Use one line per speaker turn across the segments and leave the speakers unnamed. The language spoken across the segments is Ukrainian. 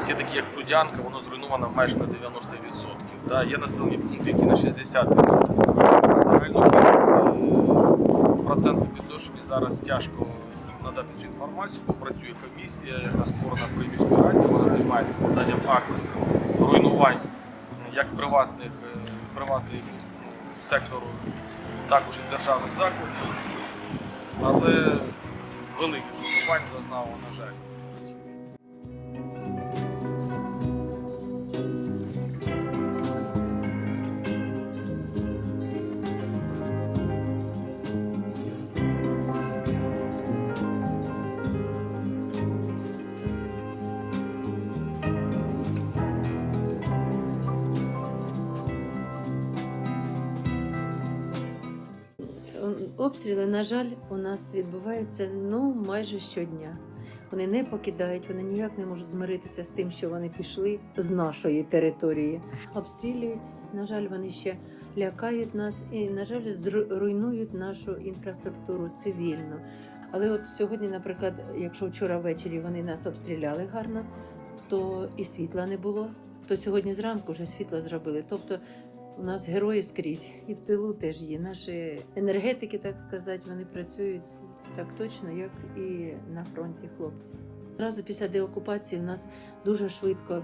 нас є такі, як Прудянка, воно зруйновано майже на 90%. Да, є населені пункти, які на 60%. Загальну кількість е, проценту підтошення зараз тяжко надати цю інформацію, бо працює комісія, яка створена при міській раді, вона займається складанням актів руйнувань як приватних, е, приватних ну, сектору, також і державних закладів. Але великих руйнувань зазнало, на жаль.
Обстріли, на жаль, у нас відбуваються ну майже щодня. Вони не покидають, вони ніяк не можуть змиритися з тим, що вони пішли з нашої території. Обстрілюють. На жаль, вони ще лякають нас і, на жаль, зру- руйнують нашу інфраструктуру цивільну. Але от сьогодні, наприклад, якщо вчора ввечері вони нас обстріляли гарно, то і світла не було. То сьогодні зранку вже світло зробили. Тобто у нас герої скрізь, і в тилу теж є. Наші енергетики, так сказати, вони працюють так точно, як і на фронті хлопці. Одразу після деокупації в нас дуже швидко е,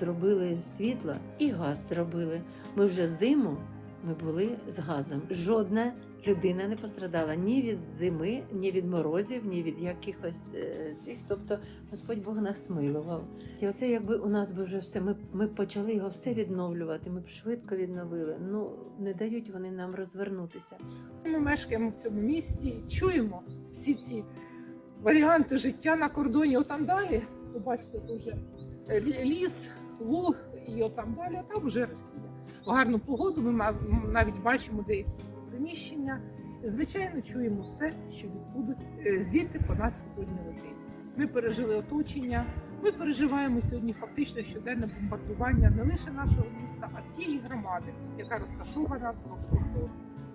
зробили світло і газ зробили. Ми вже зиму ми були з газом. Жодна людина не пострадала ні від зими, ні від морозів, ні від якихось е, цих. Тобто Господь Бог нас милував. І оце якби у нас би вже все. Ми, ми почали його все відновлювати. Ми б швидко відновили. Ну не дають вони нам розвернутися.
Ми мешкаємо в цьому місті, чуємо всі ці варіанти життя на кордоні. Отам далі, ви бачите, тут ліс, луг, і отам далі, а там вже Росія. Гарну погоду ми навіть бачимо деякі приміщення. Звичайно, чуємо все, що відтуди е, звідти по нас сьогодні летить. Ми пережили оточення. Ми переживаємо сьогодні фактично щоденне бомбардування не лише нашого міста, а всієї громади, яка розташована вздовж кордону.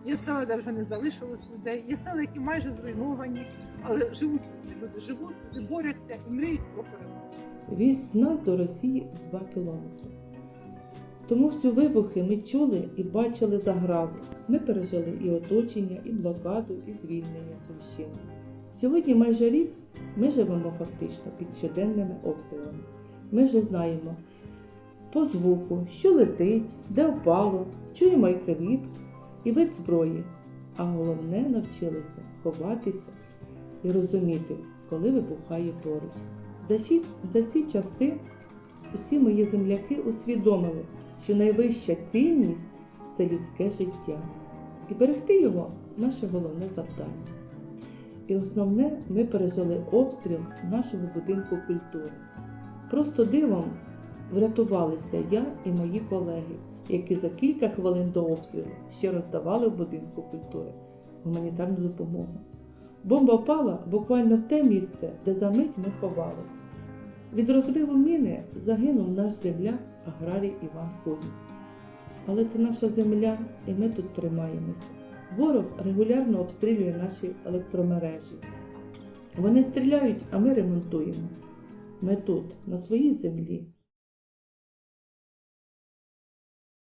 Є села, де вже не залишилось людей, є села, які майже зруйновані, але живуть люди, люди живуть, люди борються і мріють про перемогу.
Від нас до Росії 2 кілометри. Тому всі вибухи ми чули і бачили заграву. Ми пережили і оточення, і блокаду, і звільнення Сумщини. Сьогодні майже рік ми живемо фактично під щоденними обстрілами. Ми вже знаємо по звуку, що летить, де впало, чуємо і калібр, і вид зброї. А головне навчилися ховатися і розуміти, коли вибухає поруч. За ці часи усі мої земляки усвідомили, що найвища цінність це людське життя. І берегти його наше головне завдання. І основне, ми пережили обстріл нашого будинку культури. Просто дивом врятувалися я і мої колеги, які за кілька хвилин до обстрілу ще роздавали в будинку культури гуманітарну допомогу. Бомба впала буквально в те місце, де за мить ми ховалися. Від розриву міни загинув наш земляк аграрій Іван Ходін. Але це наша земля, і ми тут тримаємося. Ворог регулярно обстрілює наші електромережі. Вони стріляють, а ми ремонтуємо. Ми тут, на своїй землі,